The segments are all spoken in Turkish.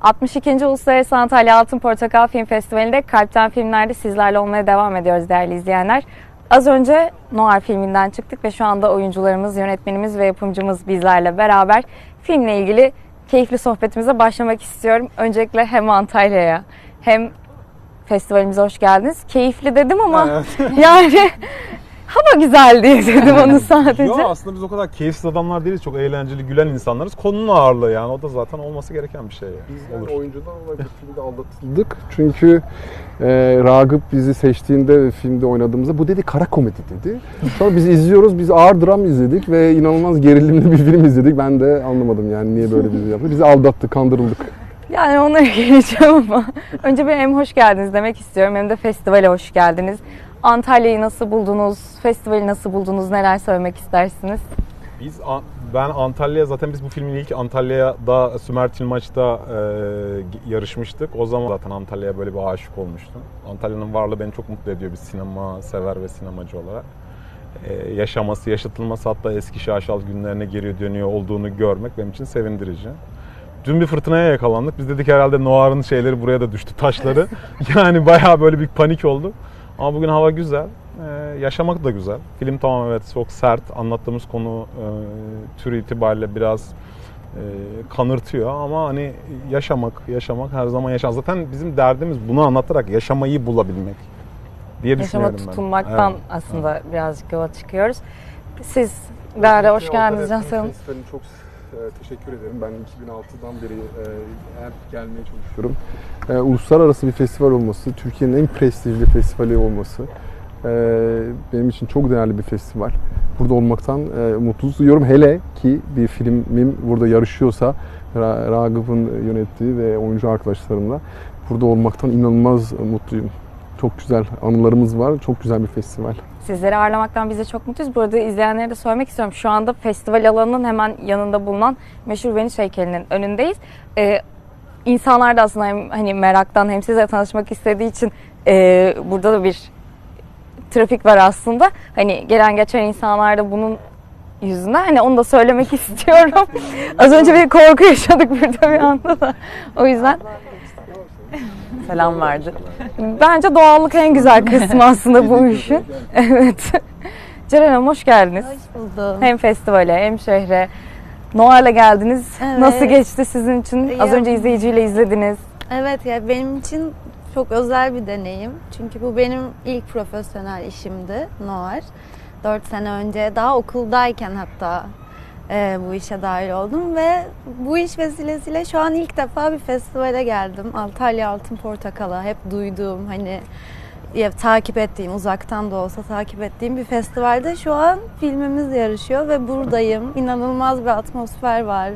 62. Uluslararası Antalya Altın Portakal Film Festivali'nde Kalpten Filmler'de sizlerle olmaya devam ediyoruz değerli izleyenler. Az önce Noir filminden çıktık ve şu anda oyuncularımız, yönetmenimiz ve yapımcımız bizlerle beraber filmle ilgili keyifli sohbetimize başlamak istiyorum. Öncelikle hem Antalya'ya hem festivalimize hoş geldiniz. Keyifli dedim ama yani hava güzel diye dedim onu sadece. Yo aslında biz o kadar keyifsiz adamlar değiliz. Çok eğlenceli, gülen insanlarız. Konunun ağırlığı yani. O da zaten olması gereken bir şey. Yani. Biz yani Olur. oyuncudan olarak filmde aldatıldık. Çünkü e, Ragıp bizi seçtiğinde filmde oynadığımızda bu dedi kara komedi dedi. Sonra biz izliyoruz. Biz ağır dram izledik ve inanılmaz gerilimli bir film izledik. Ben de anlamadım yani niye böyle bizi yaptı. Bizi aldattı, kandırıldık. Yani onlara geleceğim ama önce bir hem hoş geldiniz demek istiyorum hem de festivale hoş geldiniz. Antalya'yı nasıl buldunuz? Festivali nasıl buldunuz? Neler söylemek istersiniz? Biz ben Antalya zaten biz bu filmin ilk Antalya'da Sümer Tilmaç'ta e, yarışmıştık. O zaman zaten Antalya'ya böyle bir aşık olmuştum. Antalya'nın varlığı beni çok mutlu ediyor bir sinema sever ve sinemacı olarak. E, yaşaması, yaşatılması hatta eski şaşal günlerine geri dönüyor olduğunu görmek benim için sevindirici. Dün bir fırtınaya yakalandık. Biz dedik herhalde Noir'ın şeyleri buraya da düştü, taşları. yani bayağı böyle bir panik oldu. Ama bugün hava güzel. Ee, yaşamak da güzel. Film tamam evet çok sert. Anlattığımız konu e, tür itibariyle biraz e, kanırtıyor ama hani yaşamak, yaşamak her zaman yaşamak. Zaten bizim derdimiz bunu anlatarak yaşamayı bulabilmek diye Yaşama düşünüyorum ben. tutunmaktan Evet. aslında birazcık yola çıkıyoruz. Siz Değerli hoş geldiniz. Festivalin çok teşekkür ederim. Ben 2006'dan beri e, hep gelmeye çalışıyorum. E, uluslararası bir festival olması, Türkiye'nin en prestijli festivali olması e, benim için çok değerli bir festival. Burada olmaktan e, mutluluk duyuyorum. Hele ki bir filmim burada yarışıyorsa Ra- Ragıp'ın yönettiği ve oyuncu arkadaşlarımla burada olmaktan inanılmaz mutluyum. Çok güzel anılarımız var. Çok güzel bir festival. Sizleri ağırlamaktan biz de çok mutluyuz. Burada izleyenlere de söylemek istiyorum. Şu anda festival alanının hemen yanında bulunan meşhur Venice heykelinin önündeyiz. Ee, insanlar da aslında hem hani meraktan hem sizle tanışmak istediği için e, burada da bir trafik var aslında. Hani gelen geçen insanlar da bunun yüzünden hani onu da söylemek istiyorum. Az önce bir korku yaşadık burada bir anda da. O yüzden Selam verdi. bence doğallık en güzel kısmı aslında bu işin. Evet. Ceren Hanım hoş geldiniz. Hoş buldum. Hem festivale hem şehre. Noel'e geldiniz. Evet. Nasıl geçti sizin için? Az Ya- önce izleyiciyle izlediniz. Evet ya benim için çok özel bir deneyim. Çünkü bu benim ilk profesyonel işimdi Noir. 4 sene önce daha okuldayken hatta e, bu işe dahil oldum ve bu iş vesilesiyle şu an ilk defa bir festivale geldim. Antalya Altın Portakal'a hep duyduğum hani ya, takip ettiğim uzaktan da olsa takip ettiğim bir festivalde şu an filmimiz yarışıyor ve buradayım. İnanılmaz bir atmosfer var.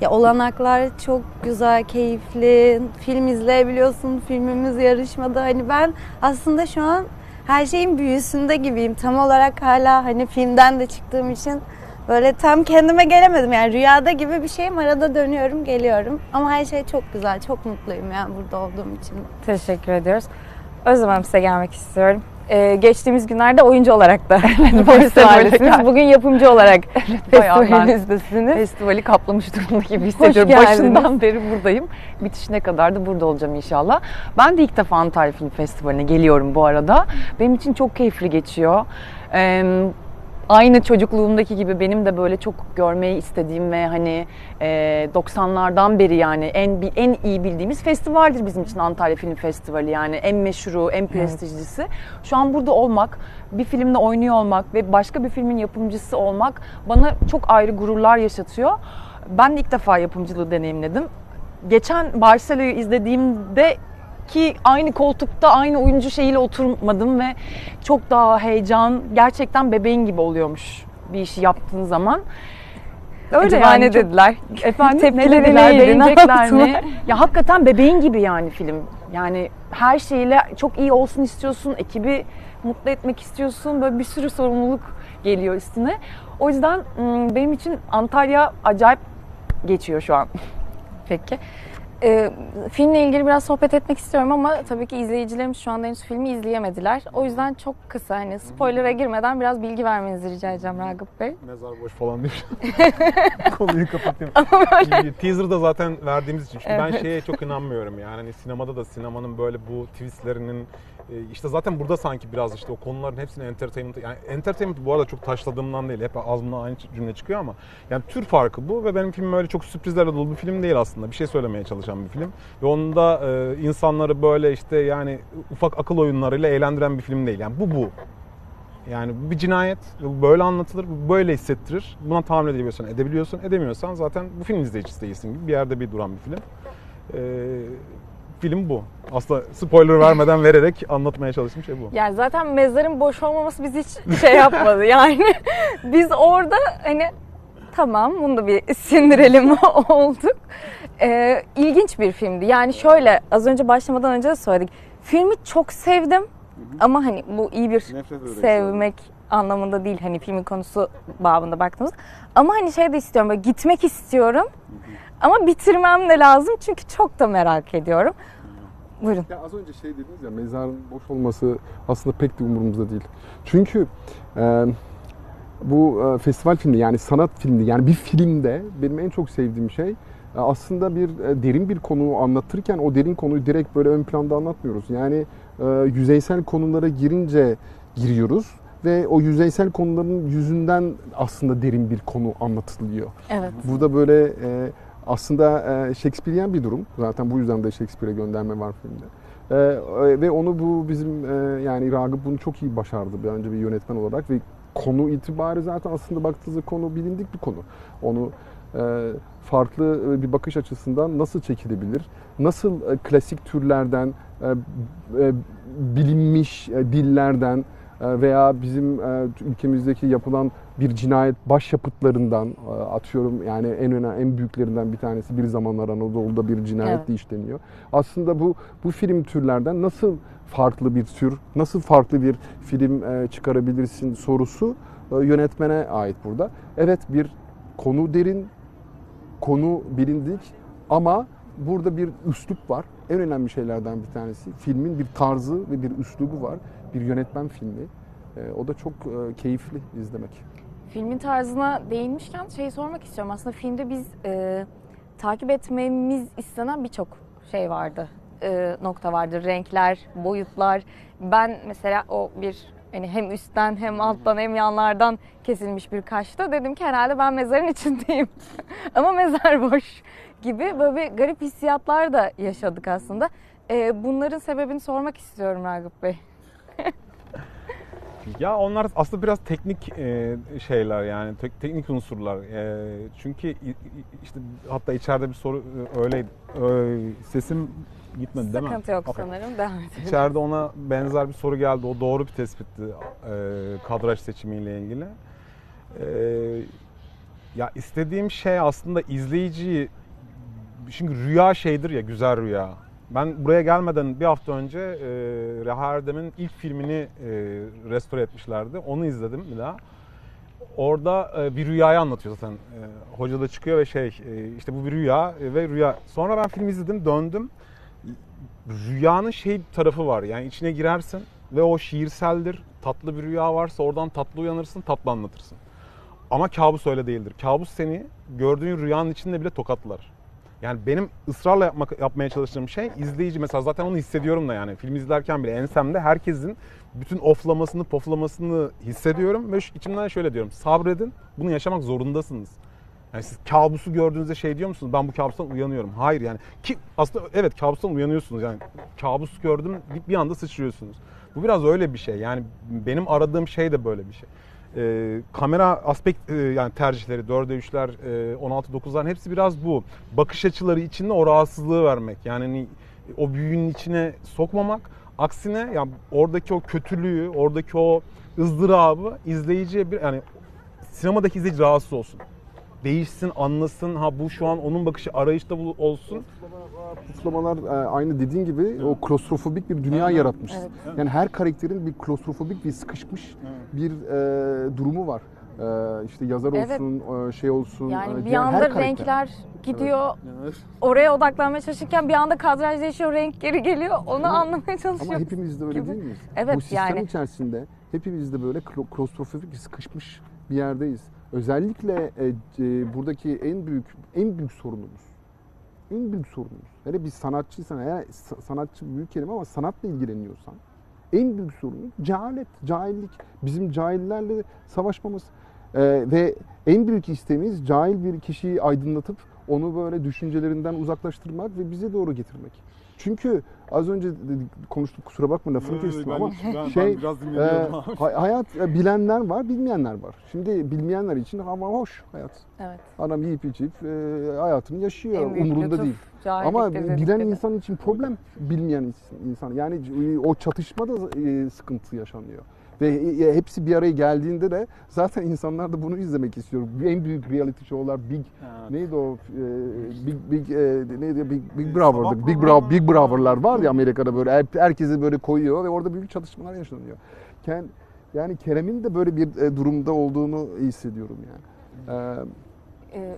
Ya olanaklar çok güzel, keyifli. Film izleyebiliyorsun. Filmimiz yarışmada. Hani ben aslında şu an her şeyin büyüsünde gibiyim. Tam olarak hala hani filmden de çıktığım için böyle tam kendime gelemedim. Yani rüyada gibi bir şeyim. Arada dönüyorum, geliyorum. Ama her şey çok güzel. Çok mutluyum yani burada olduğum için. Teşekkür ediyoruz. Özlem Hanım size gelmek istiyorum. Ee, geçtiğimiz günlerde oyuncu olarak da festivaldesiniz. Bugün yapımcı olarak festivalinizdesiniz. Festivali kaplamış durumda gibi hissediyorum. Başından beri buradayım. Bitişine kadar da burada olacağım inşallah. Ben de ilk defa Antalya Film Festivali'ne geliyorum bu arada. Benim için çok keyifli geçiyor. Ee, Aynı çocukluğumdaki gibi benim de böyle çok görmeyi istediğim ve hani e, 90'lardan beri yani en en iyi bildiğimiz festivaldir bizim için Antalya Film Festivali yani en meşhuru, en prestijlisi. Şu an burada olmak, bir filmde oynuyor olmak ve başka bir filmin yapımcısı olmak bana çok ayrı gururlar yaşatıyor. Ben de ilk defa yapımcılığı deneyimledim. Geçen Barcelona'yı izlediğimde ki aynı koltukta aynı oyuncu şeyiyle oturmadım ve çok daha heyecan gerçekten bebeğin gibi oluyormuş bir işi yaptığın zaman. Öyle yani ne çok- dediler? Efendim Tepkileri ne dediler, neydi, ne mi? Ya hakikaten bebeğin gibi yani film. Yani her şeyle çok iyi olsun istiyorsun, ekibi mutlu etmek istiyorsun. Böyle bir sürü sorumluluk geliyor üstüne. O yüzden benim için Antalya acayip geçiyor şu an. Peki. Ee, filmle ilgili biraz sohbet etmek istiyorum ama tabii ki izleyicilerimiz şu anda henüz filmi izleyemediler. O yüzden çok kısa hani spoiler'a girmeden biraz bilgi vermenizi rica edeceğim Ragıp Bey. Mezar boş falan değil. Konuyu kapatayım. Teaser'da zaten verdiğimiz için. Çünkü ben Evet. şeye çok inanmıyorum yani. Hani sinemada da sinemanın böyle bu twistlerinin e, işte zaten burada sanki biraz işte o konuların hepsini entertainment yani entertainment bu arada çok taşladığımdan değil. Hep ağzımdan aynı cümle çıkıyor ama yani tür farkı bu ve benim filmim öyle çok sürprizlerle dolu bir film değil aslında. Bir şey söylemeye çalışan bir film. Ve onda e, insanları böyle işte yani ufak akıl oyunlarıyla eğlendiren bir film değil. Yani bu bu. Yani bu bir cinayet. Böyle anlatılır, böyle hissettirir. Buna tahammül edebiliyorsan edebiliyorsun, edemiyorsan zaten bu film izleyicisi değilsin gibi bir yerde bir duran bir film. Ee, film bu. Aslında spoiler vermeden vererek anlatmaya çalıştığım şey bu. Yani zaten mezarın boş olmaması bizi hiç şey yapmadı. Yani biz orada hani tamam bunu da bir sindirelim olduk. Ee, ilginç bir filmdi. Yani şöyle az önce başlamadan önce de söyledik. Filmi çok sevdim ama hani bu iyi bir sevmek anlamında değil hani filmin konusu babında baktığımız. Ama hani şey de istiyorum böyle gitmek istiyorum. Ama bitirmem de lazım çünkü çok da merak ediyorum. Buyurun. Ya az önce şey dediniz ya mezarın boş olması aslında pek de umurumuzda değil. Çünkü e, bu e, festival filmi yani sanat filmi yani bir filmde benim en çok sevdiğim şey e, aslında bir e, derin bir konuyu anlatırken o derin konuyu direkt böyle ön planda anlatmıyoruz. Yani e, yüzeysel konulara girince giriyoruz ve o yüzeysel konuların yüzünden aslında derin bir konu anlatılıyor. Evet. Bu da böyle e, aslında Shakespearean bir durum. Zaten bu yüzden de Shakespeare'e gönderme var filmde. E, e, ve onu bu bizim e, yani Ragıp bunu çok iyi başardı bence bir yönetmen olarak ve konu itibari zaten aslında baktığınızda konu bilindik bir konu. Onu farklı bir bakış açısından nasıl çekilebilir? Nasıl e, klasik türlerden, e, e, bilinmiş e, dillerden e, veya bizim e, ülkemizdeki yapılan bir cinayet başyapıtlarından e, atıyorum yani en önemli en büyüklerinden bir tanesi bir zamanlar Anadolu'da bir cinayet Evet. işleniyor. Aslında bu bu film türlerden nasıl farklı bir tür, nasıl farklı bir film e, çıkarabilirsin sorusu e, yönetmene ait burada. Evet bir konu derin, konu bilindik ama burada bir üslup var. En önemli şeylerden bir tanesi filmin bir tarzı ve bir üslubu var. Bir yönetmen filmi. E, o da çok e, keyifli izlemek. Filmin tarzına değinmişken şey sormak istiyorum. Aslında filmde biz e, takip etmemiz istenen birçok şey vardı. E, nokta vardı. Renkler, boyutlar. Ben mesela o bir hani hem üstten hem alttan hem yanlardan kesilmiş bir kaşta dedim ki herhalde ben mezarın içindeyim. Ama mezar boş gibi böyle garip hissiyatlar da yaşadık aslında. E, bunların sebebini sormak istiyorum Ragıp Bey. Ya onlar aslında biraz teknik e, şeyler yani tek- teknik unsurlar. E, çünkü işte hatta içeride bir soru e, öyleydi. E, sesim gitmedi değil mi? Sıkıntı yok Okey. sanırım. Devam edelim. İçeride ona benzer bir soru geldi. O doğru bir tespitti e, kadraj seçimiyle ilgili. E, ya istediğim şey aslında izleyiciyi çünkü rüya şeydir ya güzel rüya. Ben buraya gelmeden bir hafta önce e, Reha Erdem'in ilk filmini e, restore etmişlerdi. Onu izledim bir daha. Orada e, bir rüyayı anlatıyor zaten. E, hoca da çıkıyor ve şey e, işte bu bir rüya e, ve rüya. Sonra ben film izledim döndüm. Rüyanın şey tarafı var yani içine girersin ve o şiirseldir. Tatlı bir rüya varsa oradan tatlı uyanırsın, tatlı anlatırsın. Ama kabus öyle değildir. Kabus seni gördüğün rüyanın içinde bile tokatlar. Yani benim ısrarla yapmak, yapmaya çalıştığım şey izleyici mesela zaten onu hissediyorum da yani film izlerken bile ensemde herkesin bütün oflamasını poflamasını hissediyorum ve içimden şöyle diyorum sabredin bunu yaşamak zorundasınız. Yani siz kabusu gördüğünüzde şey diyor musunuz ben bu kabustan uyanıyorum. Hayır yani ki aslında evet kabustan uyanıyorsunuz yani kabus gördüm bir anda sıçrıyorsunuz. Bu biraz öyle bir şey yani benim aradığım şey de böyle bir şey. Ee, kamera aspekt e, yani tercihleri 4'e 3'ler e, 16 9'lar hepsi biraz bu. Bakış açıları içinde o rahatsızlığı vermek. Yani hani o büyünün içine sokmamak. Aksine yani oradaki o kötülüğü, oradaki o ızdırabı izleyiciye bir yani sinemadaki izleyici rahatsız olsun. Değişsin, anlasın. Ha bu şu an onun bakışı arayışta bul- olsun. Puslamalar e, aynı dediğin gibi o klostrofobik bir dünya yaratmış. Evet. Yani her karakterin bir klostrofobik bir sıkışmış bir e, durumu var. Ee, işte yazar Evet. olsun, e, şey olsun. Yani e, bir her anda karakter. renkler gidiyor. Evet. Oraya odaklanmaya çalışırken bir anda kadraj değişiyor, renk geri geliyor. Onu Ama- anlamaya Ama çalışıyoruz. hepimiz de öyle gibi. değil miyiz? Evet, Bu sistem yani. içerisinde hepimiz de böyle klo- klostrofobik sıkışmış bir yerdeyiz. Özellikle e, e, buradaki en büyük en büyük sorunumuz. En büyük sorunumuz. Hele bir sanatçıysan, eğer sa- sanatçı büyük kelime ama sanatla ilgileniyorsan en büyük sorunumuz cehalet, cahillik. Bizim cahillerle savaşmamız. E, ve en büyük isteğimiz cahil bir kişiyi aydınlatıp onu böyle düşüncelerinden uzaklaştırmak ve bize doğru getirmek. Çünkü az önce dedik- konuştuk kusura bakma lafını kestim ama şey e, hay- hayat e, bilenler var, bilmeyenler var. Şimdi bilmeyenler için hava hoş hayat. Evet. Adam yiyip içip e, hayatını yaşıyor. En büyük Umurunda lütuf, değil. Ama bilen insan için problem bilmeyen ins- insan. Yani e, o çatışmada e, sıkıntı yaşanıyor. Ve hepsi bir araya geldiğinde de zaten insanlar da bunu izlemek istiyor. En büyük reality show'lar Big neydi o e, Big Big e, neydi Big Big Brother'dı. Big Brother Big Brother'lar var ya Amerika'da böyle her- herkesi böyle koyuyor ve orada büyük çatışmalar yaşanıyor. Ken, yani Kerem'in de böyle bir e, durumda olduğunu hissediyorum yani. Ee, Ee,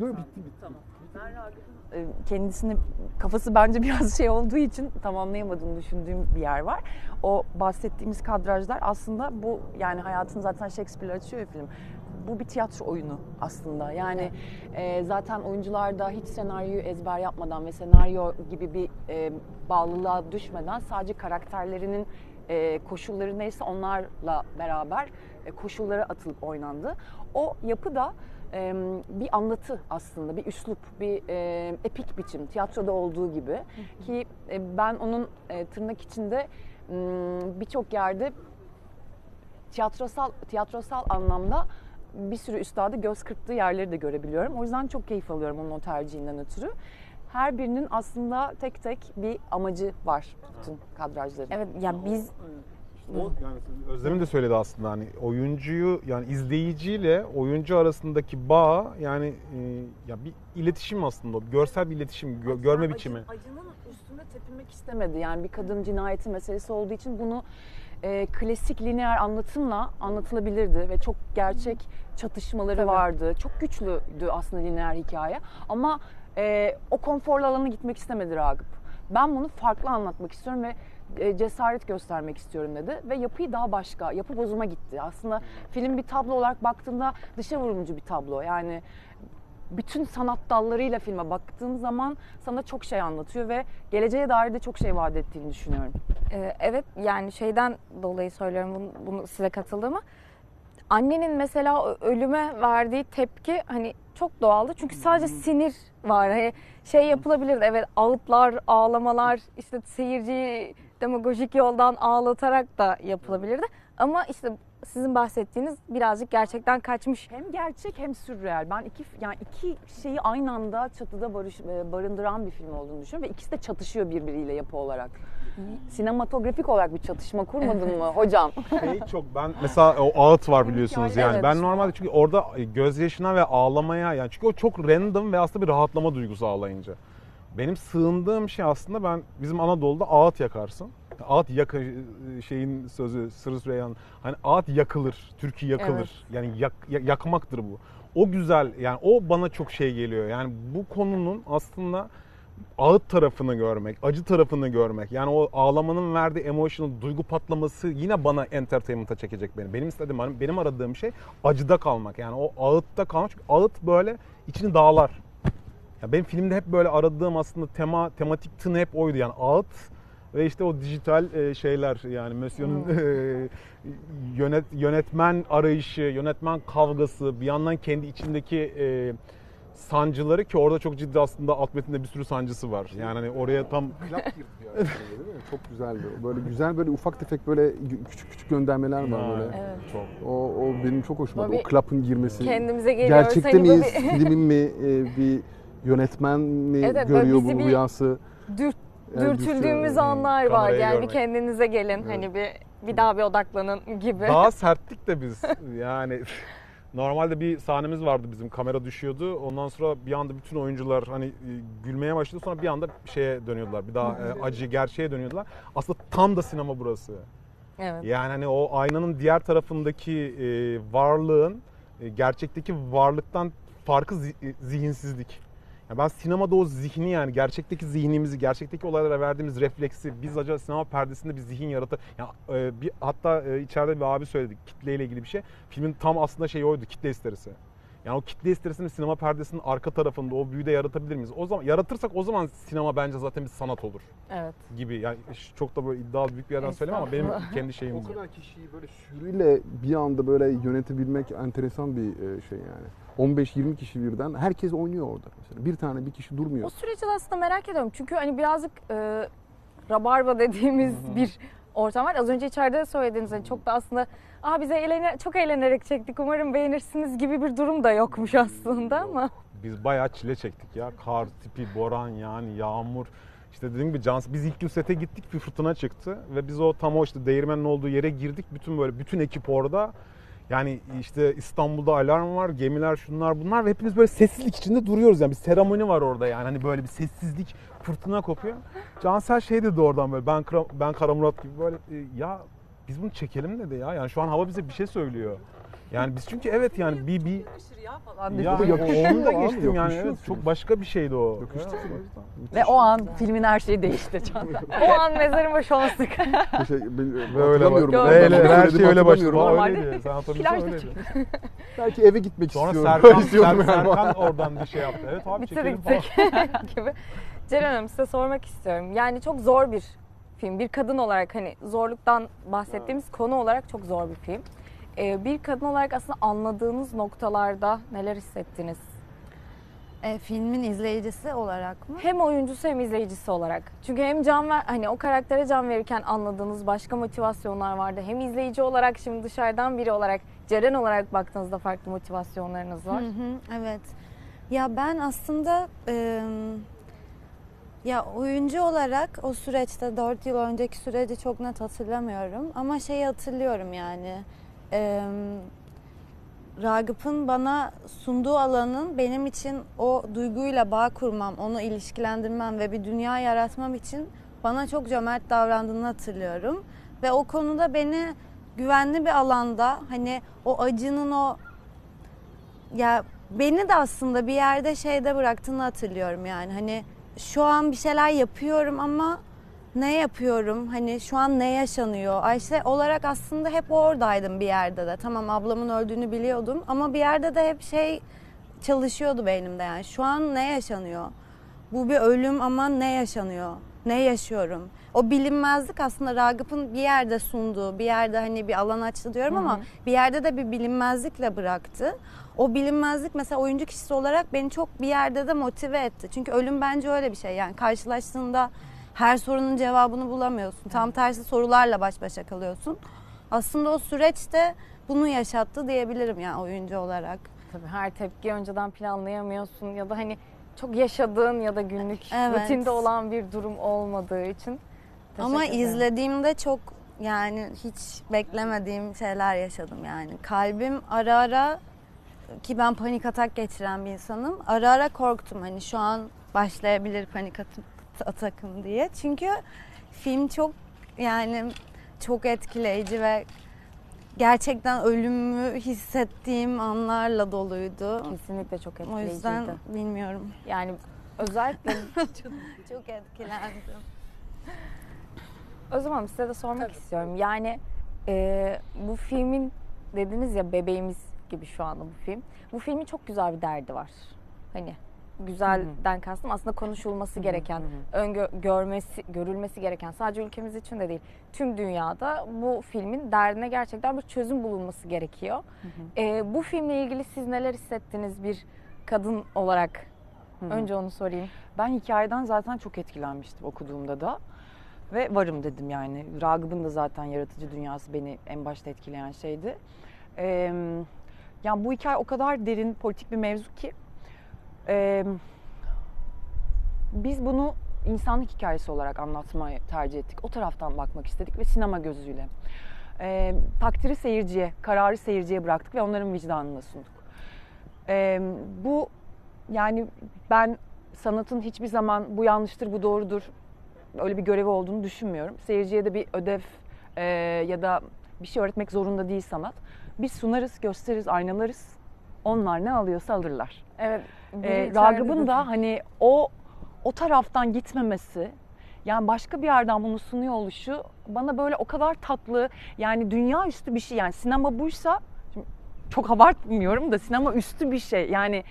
yok, bitti, bitti. e, kendisini kafası bence biraz şey olduğu için tamamlayamadığını düşündüğüm bir yer var. O bahsettiğimiz kadrajlar aslında bu yani hayatını zaten Shakespeare açıyor film. Bu bir tiyatro oyunu aslında. Yani e, zaten oyuncular da hiç senaryoyu ezber yapmadan ve senaryo gibi bir e, bağlılığa düşmeden sadece karakterlerinin e, koşulları neyse onlarla beraber e, koşullara atılıp oynandı. O yapı da e, bir anlatı aslında, bir üslup, bir e, epik biçim, tiyatroda olduğu gibi. Ki e, ben onun e, tırnak içinde birçok yerde tiyatrosal tiyatrosal anlamda bir sürü üstadı göz kırptığı yerleri de görebiliyorum. O yüzden çok keyif alıyorum onun o tercihinden ötürü. Her birinin aslında tek tek bir amacı var bütün kadrajların. evet ya biz O yani Özlem'in de söyledi aslında hani oyuncuyu yani izleyiciyle oyuncu arasındaki bağ yani e, ya bir iletişim aslında görsel bir iletişim gö- görme Acı- biçimi. Acının üstünde tepinmek istemedi. Yani bir kadın cinayeti meselesi olduğu için bunu e, klasik lineer anlatımla anlatılabilirdi ve çok gerçek çatışmaları Tabii. vardı. Çok güçlüydü aslında lineer hikaye. Ama e, o konforlu alana gitmek istemedi Ragıp. Ben bunu farklı anlatmak istiyorum ve cesaret göstermek istiyorum dedi ve yapıyı daha başka, yapı bozuma gitti. Aslında film bir tablo olarak baktığında dışa vurumcu bir tablo. Yani bütün sanat dallarıyla filme baktığın zaman sana çok şey anlatıyor ve geleceğe dair de çok şey vaat ettiğini düşünüyorum. Ee, evet yani şeyden dolayı söylüyorum bunu, bunu size katıldığımı. Annenin mesela ölüme verdiği tepki hani çok doğaldı. Çünkü sadece sinir var. Hani şey yapılabilirdi. Evet ağıtlar, ağlamalar, işte seyirciyi demagojik yoldan ağlatarak da yapılabilirdi. Ama işte sizin bahsettiğiniz birazcık gerçekten kaçmış. Hem gerçek hem sürreel. Ben iki yani iki şeyi aynı anda çatıda barış, e, barındıran bir film olduğunu düşünüyorum ve ikisi de çatışıyor birbiriyle yapı olarak. Sinematografik olarak bir çatışma kurmadın mı hocam? Şey çok ben mesela o ağıt var biliyorsunuz yani. evet. Ben normalde çünkü orada gözyaşına ve ağlamaya yani çünkü o çok random ve aslında bir rahatlama duygusu ağlayınca. Benim sığındığım şey aslında ben bizim Anadolu'da ağıt yakarsın. Ağıt yaka şeyin sözü Sırrı Süreyyan hani ağıt yakılır, Türkiye yakılır. Yani yak, ya- yakmaktır bu. O güzel yani o bana çok şey geliyor. Yani bu konunun aslında ağıt tarafını görmek, acı tarafını görmek. Yani o ağlamanın verdiği emotional duygu patlaması yine bana entertainment'a çekecek beni. Benim istediğim, benim aradığım şey acıda kalmak. Yani o ağıtta kalmak. Çünkü ağıt böyle içini dağlar. Ya benim filmde hep böyle aradığım aslında tema, tematik tını hep oydu. Yani ağıt ve işte o dijital e, şeyler yani Mösyö'nün e, yönet, yönetmen arayışı, yönetmen kavgası, bir yandan kendi içindeki e, sancıları ki orada çok ciddi aslında alt metinde bir sürü sancısı var. Yani hani oraya tam Plak girdi ya, değil mi? Çok güzeldi. Böyle güzel böyle ufak tefek böyle küçük küçük göndermeler var böyle. Evet. çok O, o benim çok hoşuma gitti. O klapın girmesi. Kendimize geliyoruz. Gerçekte hani miyiz? böyle Filmin mi? e, bir yönetmen mi Evet, görüyor bu bir- rüyası? dürt, Yani dürtüldüğümüz anlar var. Yani bir görmek. kendinize gelin. Evet. Hani bir bir daha bir odaklanın gibi. Daha serttik de biz yani normalde bir sahnemiz vardı bizim kamera düşüyordu. Ondan sonra bir anda bütün oyuncular hani e, gülmeye başladı sonra bir anda şeye dönüyordular. Bir daha e, acı gerçeğe dönüyordular. Aslında tam da sinema burası. Evet. Yani hani o aynanın diğer tarafındaki e, varlığın e, gerçekteki varlıktan farkı zi- zihinsizlik. Ya ben sinemada o zihni yani gerçekteki zihnimizi, gerçekteki olaylara verdiğimiz refleksi biz acaba sinema perdesinde bir zihin yaratır. Ya e, bir hatta e, içeride bir abi söyledi kitleyle ilgili bir şey. Filmin tam aslında şeyi oydu kitle isterisi. Yani o kitle isterisini sinema perdesinin arka tarafında o büyüde yaratabilir miyiz? O zaman yaratırsak o zaman sinema bence zaten bir sanat olur Evet. gibi. Yani çok da böyle iddialı büyük bir yerden söyleyeyim ama benim kendi şeyim O bu. kadar kişiyi böyle sürüyle bir anda böyle yönetebilmek enteresan bir e, şey yani. 15-20 kişi birden herkes oynuyor orada mesela. Bir tane bir kişi durmuyor. O süreci de aslında merak ediyorum. Çünkü hani birazcık e, rabarba dediğimiz bir ortam var. Az önce içeride söylediğiniz hani çok da aslında Aa bize eğlene, çok eğlenerek çektik umarım beğenirsiniz gibi bir durum da yokmuş aslında ama. Biz bayağı çile çektik ya. Kar tipi, boran yani yağmur. İşte dediğim gibi Cans, biz ilk gün sete gittik bir fırtına çıktı ve biz o tam o işte değirmenin olduğu yere girdik. Bütün böyle bütün ekip orada. Yani işte İstanbul'da alarm var, gemiler şunlar bunlar ve hepimiz böyle sessizlik içinde duruyoruz yani bir seremoni var orada yani hani böyle bir sessizlik fırtına kopuyor. Cansel şey dedi oradan böyle ben ben Kara Murat gibi böyle e, ya biz bunu çekelim dedi ya. Yani şu an hava bize bir şey söylüyor. Yani biz çünkü evet yani bir bir falan ya Bu yakışıyor onu da abi, geçtim yani yakışıyor evet, film. çok başka bir şeydi o. Yakıştı film. o yüzden. Ve o an filmin her şeyi değişti Can. O an mezarın başı olması. Teşekkür, ben, Ve öyle bak. hatırlamıyorum. Ben Öyle, her şey öyle başladı. hatırlamıyorum Normalde öyleydi. Sen plajda öyleydi. Belki eve gitmek Sonra istiyorum. Serkan, İstiyorum Ser- yani. Serkan oradan bir şey yaptı. Evet abi Bitti çekelim de falan. gitsek gibi. Ceren Hanım size sormak istiyorum. Yani çok zor bir film. Bir kadın olarak hani zorluktan bahsettiğimiz konu olarak çok zor bir film. Ee, bir kadın olarak aslında anladığınız noktalarda neler hissettiniz? E, filmin izleyicisi olarak mı? Hem oyuncusu hem izleyicisi olarak. Çünkü hem can ver, hani o karaktere can verirken anladığınız başka motivasyonlar vardı. Hem izleyici olarak şimdi dışarıdan biri olarak Ceren olarak baktığınızda farklı motivasyonlarınız var. Hı hı, evet. Ya ben aslında e, ya oyuncu olarak o süreçte 4 yıl önceki süreci çok net hatırlamıyorum ama şeyi hatırlıyorum yani. E, Ragıp'ın bana sunduğu alanın benim için o duyguyla bağ kurmam, onu ilişkilendirmem ve bir dünya yaratmam için bana çok cömert davrandığını hatırlıyorum. Ve o konuda beni güvenli bir alanda hani o acının o ya beni de aslında bir yerde şeyde bıraktığını hatırlıyorum yani hani şu an bir şeyler yapıyorum ama ne yapıyorum? Hani şu an ne yaşanıyor? Ayşe olarak aslında hep oradaydım bir yerde de. Tamam ablamın öldüğünü biliyordum ama bir yerde de hep şey çalışıyordu beynimde yani. Şu an ne yaşanıyor? Bu bir ölüm ama ne yaşanıyor? Ne yaşıyorum? O bilinmezlik aslında Ragıp'ın bir yerde sunduğu bir yerde hani bir alan açtı diyorum ama bir yerde de bir bilinmezlikle bıraktı. O bilinmezlik mesela oyuncu kişisi olarak beni çok bir yerde de motive etti. Çünkü ölüm bence öyle bir şey. Yani karşılaştığında her sorunun cevabını bulamıyorsun. Tam tersi sorularla baş başa kalıyorsun. Aslında o süreçte bunu yaşattı diyebilirim yani oyuncu olarak. Tabii her tepki önceden planlayamıyorsun ya da hani çok yaşadığın ya da günlük Evet. rutinde olan bir durum olmadığı için. Ama ederim. izlediğimde çok yani hiç beklemediğim şeyler yaşadım yani. Kalbim ara ara ki ben panik atak geçiren bir insanım. Ara ara korktum hani şu an başlayabilir panik at- atakım diye. Çünkü film çok yani çok etkileyici ve gerçekten ölümü hissettiğim anlarla doluydu. kesinlikle çok O etkileyiciydi. yüzden bilmiyorum. Yani özellikle Çok etkilendim. o zaman size de sormak istiyorum. Yani e, bu filmin dediniz ya bebeğimiz gibi şu anda bu film. Bu filmin çok güzel bir derdi var. Hani güzelden kastım aslında konuşulması gereken, öngö görmesi, görülmesi gereken sadece ülkemiz için de değil. Tüm dünyada bu filmin derdine gerçekten bir çözüm bulunması gerekiyor. E, bu filmle ilgili siz neler hissettiniz bir kadın olarak? Önce onu sorayım. Ben hikayeden zaten çok etkilenmiştim okuduğumda da. Ve varım dedim yani. Ragıp'ın da zaten yaratıcı dünyası beni en başta etkileyen şeydi. Ee, yani bu hikaye o kadar derin politik bir mevzu ki ee, biz bunu insanlık hikayesi olarak anlatmayı tercih ettik. O taraftan bakmak istedik ve sinema gözüyle. Ee, takdiri seyirciye, kararı seyirciye bıraktık ve onların vicdanına sunduk. Ee, bu yani ben sanatın hiçbir zaman bu yanlıştır, bu doğrudur öyle bir görevi olduğunu düşünmüyorum. Seyirciye de bir ödev e, ya da bir şey öğretmek zorunda değil sanat. Biz sunarız, gösteririz, aynalarız. Onlar ne alıyorsa alırlar. Evet. İçeride Ragıp'ın da hani o o taraftan gitmemesi yani başka bir yerden bunu sunuyor oluşu bana böyle o kadar tatlı yani dünya üstü bir şey yani sinema buysa çok abartmıyorum da sinema üstü bir şey yani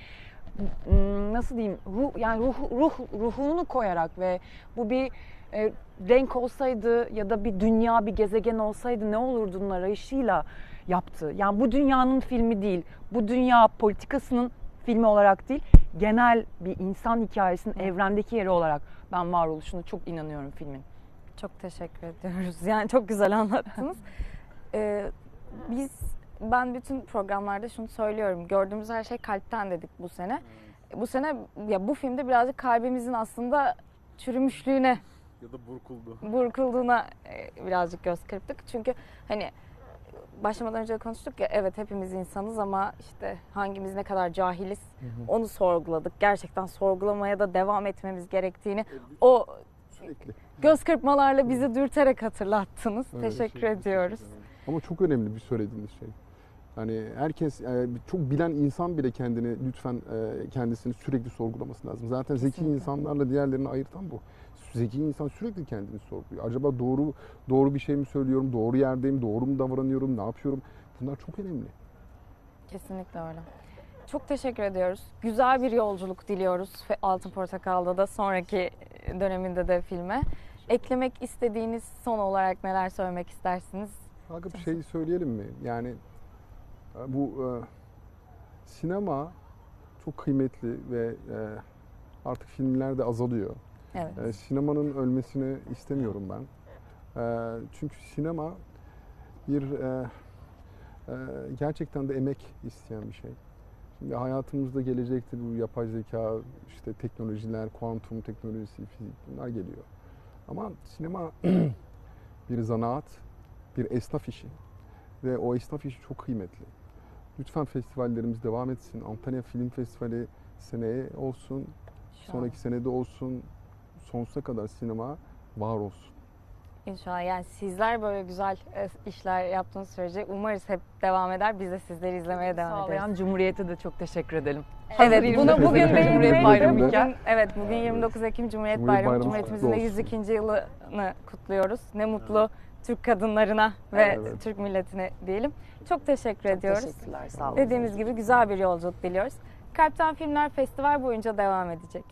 nasıl diyeyim ruh yani ruh, ruh ruhunu koyarak ve bu bir e, renk olsaydı ya da bir dünya bir gezegen olsaydı ne olurdu'nun arayışıyla yaptı. Yani bu dünyanın filmi değil. Bu dünya politikasının filmi olarak değil. Genel bir insan hikayesinin evrendeki yeri olarak ben varoluşuna çok inanıyorum filmin. Çok teşekkür ediyoruz. Yani çok güzel anlattınız. Ee, biz ben bütün programlarda şunu söylüyorum. Gördüğümüz her şey kalpten dedik bu sene. Bu sene ya bu filmde birazcık kalbimizin aslında çürümüşlüğüne, Ya da burkuldu. burkulduğuna e, birazcık göz kırptık. Çünkü hani başlamadan önce de konuştuk ya evet hepimiz insanız ama işte hangimiz ne kadar cahiliz onu sorguladık. Gerçekten sorgulamaya da devam etmemiz gerektiğini o Sürekli. göz kırpmalarla bizi dürterek hatırlattınız. Evet, Teşekkür şey- ediyoruz. Ama çok önemli bir söylediğiniz şey. Hani herkes, e, çok bilen insan bile kendini lütfen e, kendisini sürekli sorgulaması lazım. Zaten zeki Kesinlikle. insanlarla diğerlerini ayırtan bu. Zeki insan sürekli kendini sorguluyor. Acaba doğru doğru bir şey mi söylüyorum, doğru yerdeyim, doğru mu davranıyorum, ne yapıyorum? Bunlar çok önemli. Kesinlikle öyle. Çok teşekkür ediyoruz. Güzel bir yolculuk diliyoruz Fe- Altın Portakal'da da sonraki döneminde de filme. Eklemek istediğiniz son olarak neler söylemek istersiniz? Kanka bir şey söyleyelim mi? Yani e, bu e, sinema çok kıymetli ve e, artık filmler de azalıyor. Evet. E, sinemanın ölmesini istemiyorum ben. E, çünkü sinema bir e, e, gerçekten de emek isteyen bir şey. Şimdi hayatımızda gelecekte bu yapay zeka, işte teknolojiler, kuantum teknolojisi, fizik bunlar geliyor. Ama sinema bir zanaat, bir esnaf işi ve o esnaf işi çok kıymetli. Lütfen festivallerimiz devam etsin. Antalya Film Festivali seneye olsun, sonraki senede olsun, sonsuza kadar sinema var olsun. İnşallah yani sizler böyle güzel e, işler yaptığınız sürece umarız hep devam eder. Biz de sizleri izlemeye devam ederiz. Sağlayan Cumhuriyet'e de çok teşekkür edelim. Evet, bunu 29 bugün değinmeyi Cumhuriyet de Bayramı bugün, evet bugün 29 Ekim Cumhuriyet, Cumhuriyet Bayramı. Cumhuriyetimizin de kutlu 102. yılını kutluyoruz. Ne mutlu Türk kadınlarına ve Evet. Türk milletine diyelim. Çok teşekkür ediyoruz. Teşekkürler sağ olun. Dediğimiz gibi güzel bir yolculuk diliyoruz. Kalpten Filmler Festival boyunca devam edecek.